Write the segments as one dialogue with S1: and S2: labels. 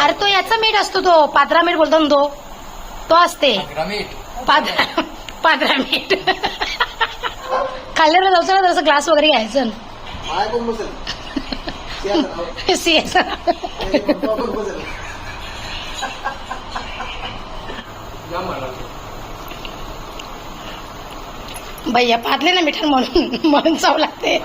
S1: अरे तो याचा मीठ असतो तो. पात्रा मीठ बोलतो ना तो. तो असते. पात्रा मीठ. खाल्ल्यावर जायचं ना तसं ग्लास वगैरे घ्यायचं
S2: या म्हणाल
S1: भैया पातले ना मिठान म्हणून. म्हणून चव लागते.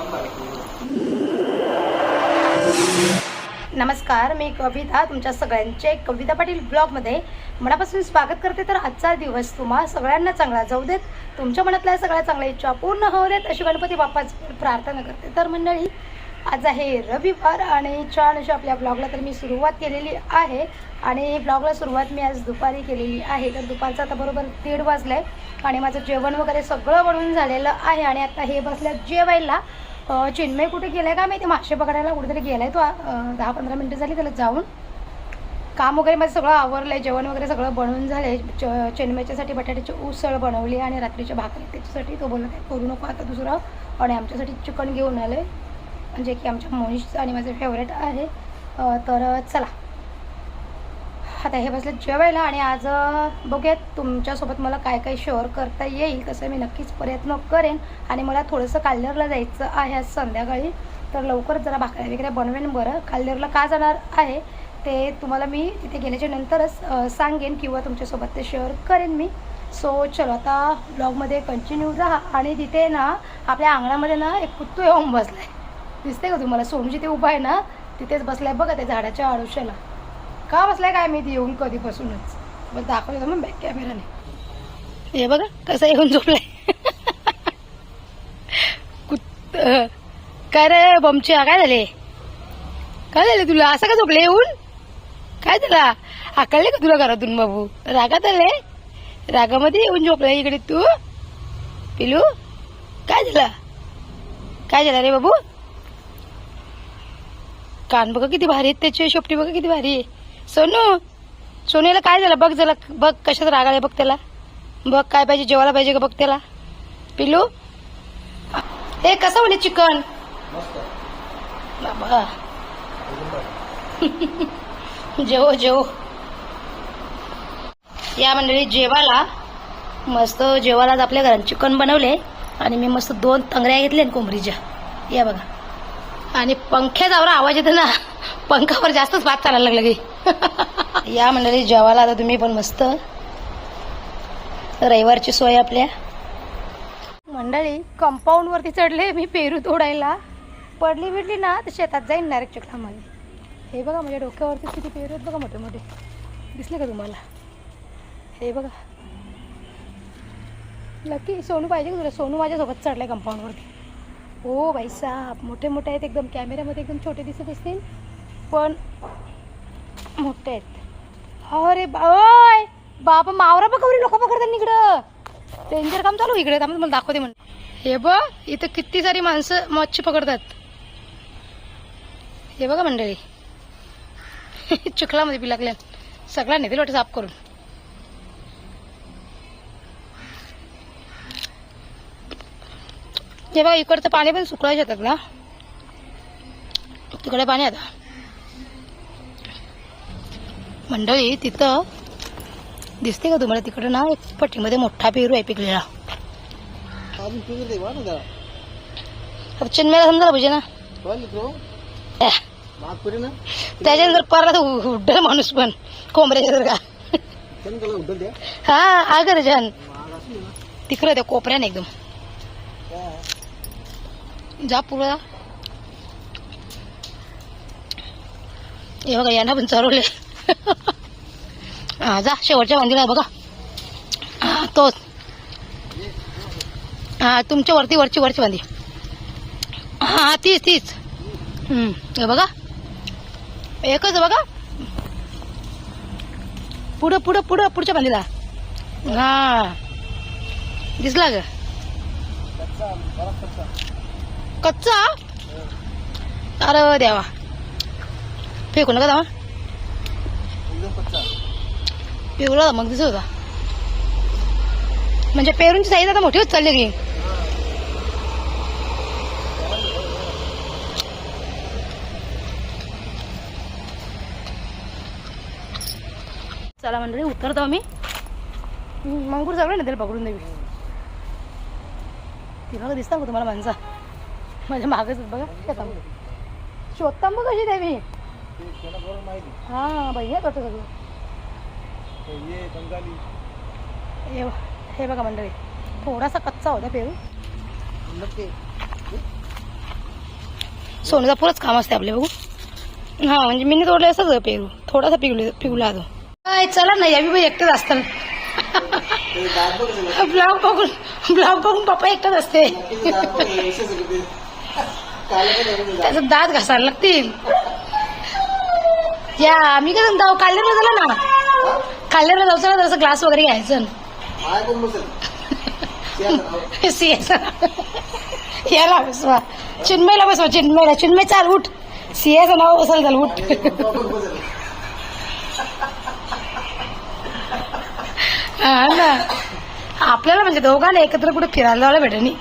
S1: नमस्कार मी कविता तुमच्या सगळ्यांचे कविता पाटील ब्लॉगमध्ये मनापासून स्वागत करते. तर आजचा दिवस तुम्हा सगळ्यांना चांगला जाऊ देत. तुमच्या मनातल्या सगळ्या चांगल्या इच्छा पूर्ण होऊ देत अशी गणपती बाप्पाची प्रार्थना करते. तर मंडळी आज आहे रविवार आणि छान अशी आपल्या ब्लॉगला तर मी सुरुवात केलेली आहे. आणि ब्लॉगला सुरुवात मी आज दुपारी केलेली आहे. तर दुपारचं आता बरोबर दीड वाजलं आहे आणि माझं जेवण वगैरे सगळं बनवून झालेलं आहे. आणि आता हे बसल्या जेवायला चिन्मय कुठे गेलाय का माहिती? मासे पकडायला कुठेतरी गेलाय तो. दहा पंधरा मिनटं झाली त्याला जाऊन. काम वगैरे माझं सगळं आवरलं आहे जेवण वगैरे सगळं बनवून झालंय. च चिन्मयच्यासाठी बटाट्याची उसळ बनवली आणि रात्रीच्या भाकरी त्याच्यासाठी तो बोलला काय करू नको आता दुसरं. आणि आमच्यासाठी चिकन घेऊन आलं. आहे जे म्हणजे की आमच्या मोनिशचं आणि माझं फेवरेट आहे. तर चला. आता हे बसले जेवायला आणि आज बघूयात तुमच्यासोबत मला काय काय शेअर करता येईल तसं मी नक्कीच प्रयत्न करेन. आणि मला थोडंसं काल्लेरला जायचं आहे आज संध्याकाळी तर लवकर जरा भाकऱ्या वगैरे बनवेन बरं. काल्लेरला का जाणार आहे ते तुम्हाला मी तिथे गेल्याच्या नंतरच सांगेन किंवा तुमच्यासोबत ते शेअर करेन मी. सो चलो आता ब्लॉगमध्ये कंटिन्यू राहा. आणि तिथे ना आपल्या अंगणामध्ये ना एक कुत्तू येऊन बसलाय. दिसते का तुम्हाला? सोमजी ते उभा आहे ना तिथेच बसलाय बघा त्या झाडाच्या आडुशाला. का बसलाय काय मी येऊन कधीपासूनच. बस दाखवलं मग बॅक कॅमेराने हे बघा कसं येऊन झोपलाय. कुत काय रे बमच्या काय झाले? काय झाले तुला? असं का झोपले येऊन? काय तुला आकळले का तुला घरातून बाबू? रागात आले? रागामध्ये येऊन झोपलाय इकडे तू? पिलू काय झालं? काय झालं रे बाबू? कान बघा किती भारी आहेत त्याची शेपटी बघा किती भारी आहे. सोनू सोनूला काय झालं? बघ जरा बघ कशात राग आलाय बघ त्याला. बघ काय पाहिजे जेवायला पाहिजे का बघ त्याला. पिलू हे कसं म्हणे चिकन? बाबा. जेव जेव. या मंडळी जेवायला. मस्त जेवायला आपल्या घरात चिकन बनवले आणि मी मस्त दोन तंगड्या घेतल्या कोंबडीच्या. या बघा. आणि पंख्याचा आवाज येतो ना. पंखावर जास्तच भात चालायला लागला की. या मंडळी जेवायला आता तुम्ही पण मस्त. रविवारची सोय आपल्या. मंडळी कंपाऊंड वरती चढले मी पेरू तोडायला. पडली बिडली ना तर शेतात जाईन डायरेक्ट चिखलामध्ये हे बघा माझ्या डोक्यावरती किती पेरू आहेत बघा मोठे मोठे. दिसले का तुम्हाला? हे बघा. लकी सोनू पाहिजे का तुला? सोनू माझ्यासोबत चढलाय कंपाऊंडवरती हो भाई साहेब मोठे मोठे आहेत एकदम. कॅमेऱ्यामध्ये एकदम छोटे दिसत असतील. पण मोठे आहेत. अरे बाय बाप बाबा मावरा बघावरी लोक पकडतात इकडं. डेंजर काम चालू इकडे त्यामुळे मला दाखवते म्हणून. हे बघ इथं किती सारी माणसं मच्छी पकडतात. हे बघा मंडळी. चिखलामध्ये बी लागल्या सगळा नेतील वाटतं साफ करून. हे बघा इकडचं पाणी पण सुकवायचे येतात ना. तिकडे पाणी आता. मंडळी तिथं दिसते का तुम्हाला तिकडं ना? एक पट्टीमध्ये मोठा पेरू आहे पिकलेला.
S3: अजून
S1: समजा समजायला पाहिजे ना. त्याच्यानंतर परला तर उड्डल माणूस पण. कोंबऱ्याच्या जर का हा आगर
S3: छान
S1: तिकडं त्या कोपऱ्याने एकदम. जा पुरा हे बघा यांना पण चरवले हा जा शेवटच्या मंदिरात बघा. हा तोच. हा तुमच्या वरती वरची वरची बांधी हा तीच तीच. हम्म, हे बघा. एकच आहे बघा. पुढं पुढं पुढं पुढच्या बांधीला हा दिसला ग.
S3: कच्चा? बराच कच्चा
S1: अरे देवा. फेकू नका दामा पिवळा मग दिसत होता म्हणजे पेरूंची साईज आता मोठी होत चालली की. चला मंडळी उतरतो आम्ही. मंगूर सगळं ना त्याला पकडून देवी. तिला दिसता का तुम्हाला माणसा? माझ्या मागच बघा. शोधता मग कशी देवी हां भैया वाटतं सगळं?
S3: ते ये बंगाली
S1: हे बघा मंडळी थोडासा कच्चा होता पेरू. सोन्याचा पुरंच काम असते आपले बघू. हा म्हणजे मी तोडले असंच पेरू थोडासा पिकले पिकला तो. काय चला ना यावी बाई एकटेच
S3: सगळं.
S1: ब्लॉग बघून ब्लॉग बघून पप्पा एकटाच असते. त्याचं दात घासायला लागतील. या मी काय म्हणतो काल्लेरला झाला ना.
S3: हा?
S1: जाऊ चला जसं तसं ग्लास वगैरे घ्यायचं.
S3: माय कोण
S1: याला बसवा. चिन्मयला बसवा चिन्मयला. चिन्मय चाल उठ. सीएचं नाव बसायला चाल उठ. हा ना. आपल्याला म्हणजे दोघांना एकत्र कुठे फिरायला जायला भेटे नाही.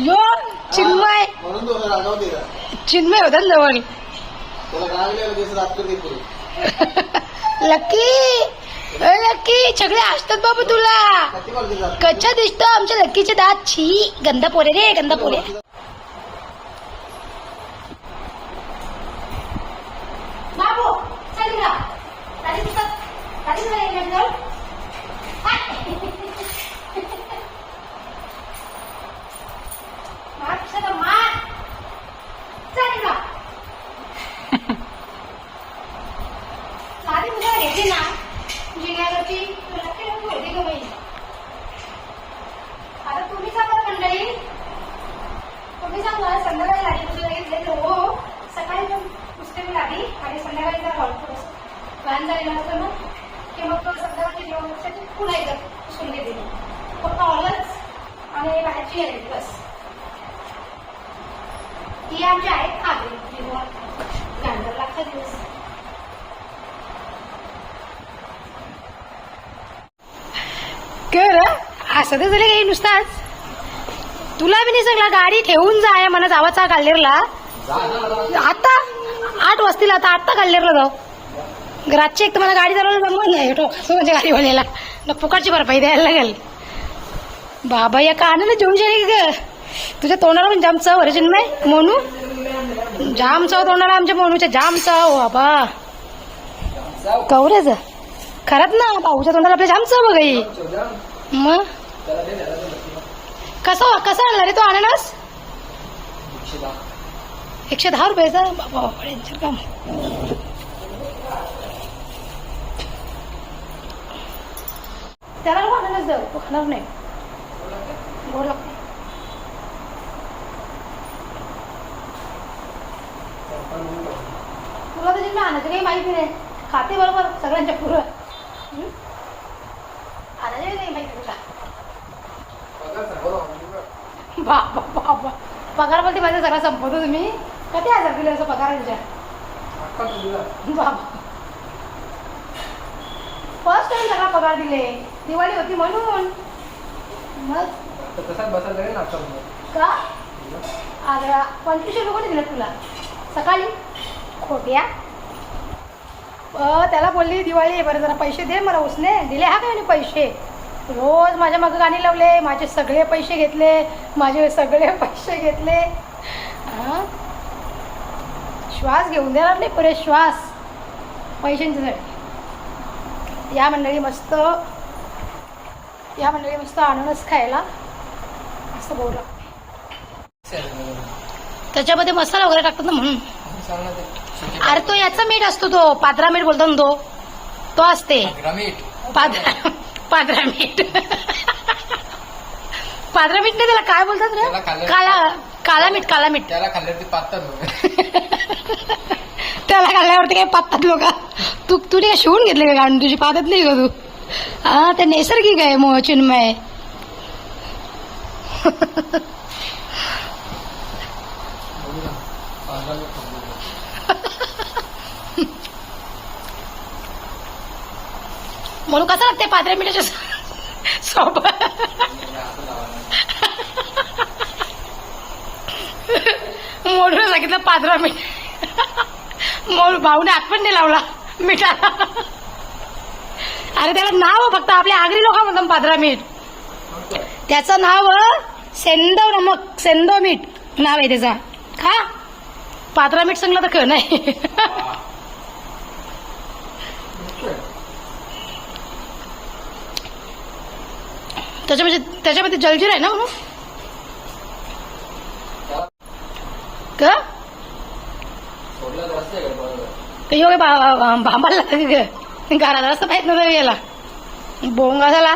S1: यो चिन्मय. चिन्मय होता जवळ. लकी. लकी सगळे असतात बाबा तुला. कच्चा दिसत आमच्या लक्कीचे दात? छी गंदा पोरे रे गंदा पोरे घेतली ना? जिल्ह्यावरची तुला केलं होती का आता तुम्ही सांगा मंडळी. तुम्ही सांगा संध्याकाळी लागली तुझ्या घेतले तर हो सकाळी पण पुस्तके लागली आणि संध्याकाळी जर हॉल थोडस व्हॅन झालेला असतो ना? की मग तो संध्याकाळची जेवणासाठी पुन्हा एकदा पुसून घेते. फक्त हॉलच आणि बाहेरची आहे बस. ही आमची आहेत खाली जेव्हा गांधर लागतात दिवस. कर असं तर झालं काही नुसताच? तुला बी नाही सांगला गाडी ठेवून जाय मला जावाचा काढलेला आता? आठ वाजतील आता आत्ता काढलेला जाऊ. रातची एक तर मला गाडी चालवलं जमत नाही म्हणजे म्हणजे गाडीवाल्याला मग फुकाटची भरपाई द्यायला लागेल. बाबा या कानाला जेवून जाईल ग. तुझ्या तोंडाला पण जाम चव अरे नाही मोनू? जाम चव तोंडाला आमच्या मोनूच्या जाम चव बाबा. कवरेच खरंच ना भाऊच्या तोंडाला आपल्या जाम चव बघाई मग? कसा कसा आणला रे तो अननस? एकशे दहा रुपयाचा बाबा बाबा, त्याला आणणार अननस देऊ तो खाणार नाही. गोड तुला त्याची मी आणायचं काही माहिती नाही. खाते बरोबर सगळ्यांच्या पुरं हं? आणायचं नाही माहिती तुला बाबा बाबा पगार बोलते माझा सगळा संपवतो तुम्ही. किती हजार दिले असं पगार बाबा. फर्स्ट टाइम सगळा पगार दिले. दिवाळी होती म्हणून. मग? का? आता पंचवीसशे रुपये दिले तुला? सकाळी? खोट्या. अ, त्याला बोलली दिवाळी बरं जरा पैसे दे मला उसने. दिले हा काय पैसे? रोज माझ्या मग गाणी लावले माझे सगळे पैसे घेतले माझे सगळे पैसे घेतले. हा? श्वास घेऊन देणार नाही पुरे श्वास. पैशांच्यासाठी. या मंडळी मस्त या मंडळी मस्त अननस खायला. मस्त लागते. त्याच्यामध्ये मसाला वगैरे टाकतात ना म्हणून. अरे तो याचा मीठ असतो तो पात्रा मीठ बोलतो ना तो. तो असते. पात्रा पात्रा मीठ. पात्रा मीठ नाही त्याला काय बोलतात रे?
S2: कालं-
S1: काला मीठ काला मीठ.
S2: त्याला खाल्ल्यावरती पातळ होतं.
S1: त्याला खाल्ल्यावरती काही पातात लोक तू तू ते शिवून घेतले का गाणं तुझी पाहत नाही का तू? हा ते नैसर्गिक आहे मो चिन्मय. म्हणून कसं लागते पात्र्या मिठाच्या सोबत? मोडून सांगितलं पाचरा मीठ मोड भाऊने हात पण नाही लावला मिठाला. अरे त्याला नाव फक्त आपल्या आगरी लोक म्हणतात पादरा मीठ. त्याचं नाव सेंदव नमक सेंदव मीठ नाव आहे त्याचा. का पात्रा मीठ सांगलं तर कळ नाही. त्याच्यामध्ये त्याच्यामध्ये जलजीर आहे ना म्हणून? का?
S2: सोडलं
S1: भांबाला लागतं घरात असं माहीत नव्हतं याला. बोंगा झाला.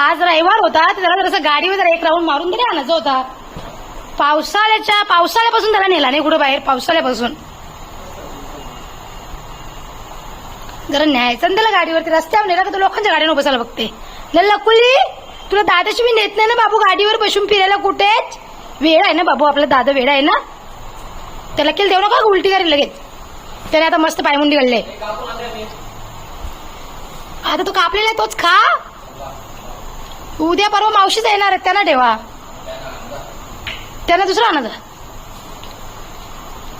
S1: आज रविवार होता तर त्याला जरासं गाडीवर जरा एक राऊंड मारून तरी आणायचा होता. पावसाळ्याच्या पावसाळ्यापासून त्याला नेला नाही कुठं बाहेर पावसाळ्यापासून. जरा न्यायचं ना त्याला गाडीवरती. रस्त्यावर नेला का तो लोकांच्या उभं बसायला बघते. लकुली तुला दादाशी मी नेत नाही ना बाबू गाडीवर बसून फिरायला कुठेच? वेळ आहे ना बाबू आपला दादा वेळ आहे ना? त्याला केलं देऊ नका उलटी करेल लगेच. त्याने आता मस्त पायमुंडी घडले आता तो कापलेला तोच खा. उद्या परवा मावशीच येणार आहेत त्यांना ठेवा. त्यांना दुसरा आणा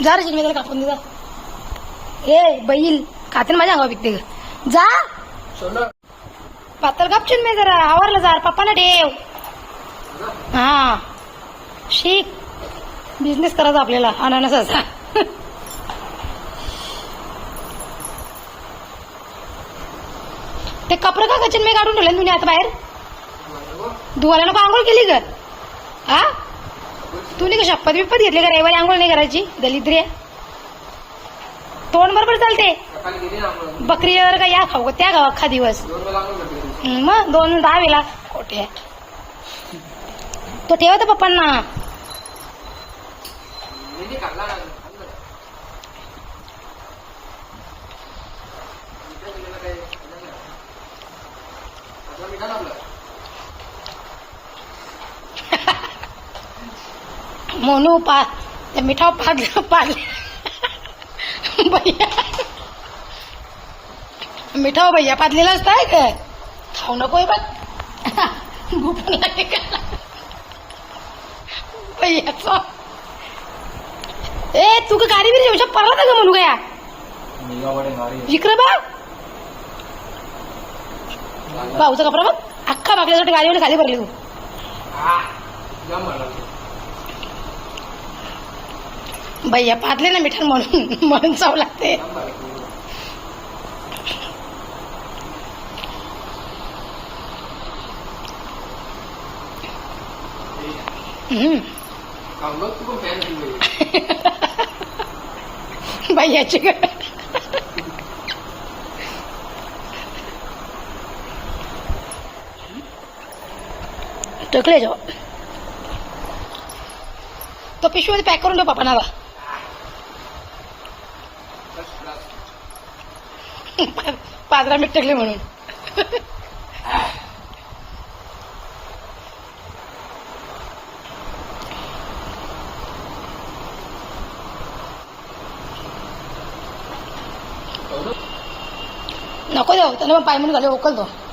S1: जा रे चिन्ह त्याला कापून दे जा. ए बैल खाते ना माझ्या अंगावर पिकते ग. जा. पातळ गपचून मी जरा आवरलं जा पप्पाला ठेव हा. शिक. बिझनेस करायचा आपल्याला अननसाचा ते कपडे का कचिन मी काढून ठेवले तुम्ही आता बाहेर? धुवायला नको आंघोळ केली ग. हा? तुम्ही नाही का शपथ घेतली का रविवारी आंघोळ नाही करायची? दलिद्रिय तोंड बरोबर चालते. बकरी वगैरे का? या खाऊ त्या गावा अख्खा दिवस. मग दोन दहा वेळा खोटे आहे. तो ठेवतो पप्पांना. मोनू पा मिठाव पाद पाद भैया मिठाव भैया पादलेला असताय का खाऊ नको बघ गुपून लागे का भैयाचा ए तू का गाडी बिरी जेवशा परला का म्हणू गया? इकडे बा भाऊचा कपडा बघ. अख्खा मागल्यासाठी गाडीवर खाली भरली तू. भैया पादले ना मिठान म्हणून म्हणून चाव लागते
S2: जाम मला.
S1: हम्म.
S2: खाऊन बघ, तू पण fan आहे तुझी.
S1: भैयाची ग टकले जाऊ तो पिशवीमध्ये पॅक करून ठेव पापानाला
S2: First class.
S1: पादरा मीठ टाकले म्हणून
S2: खाऊ बघ.
S1: नको देऊ त्याने मग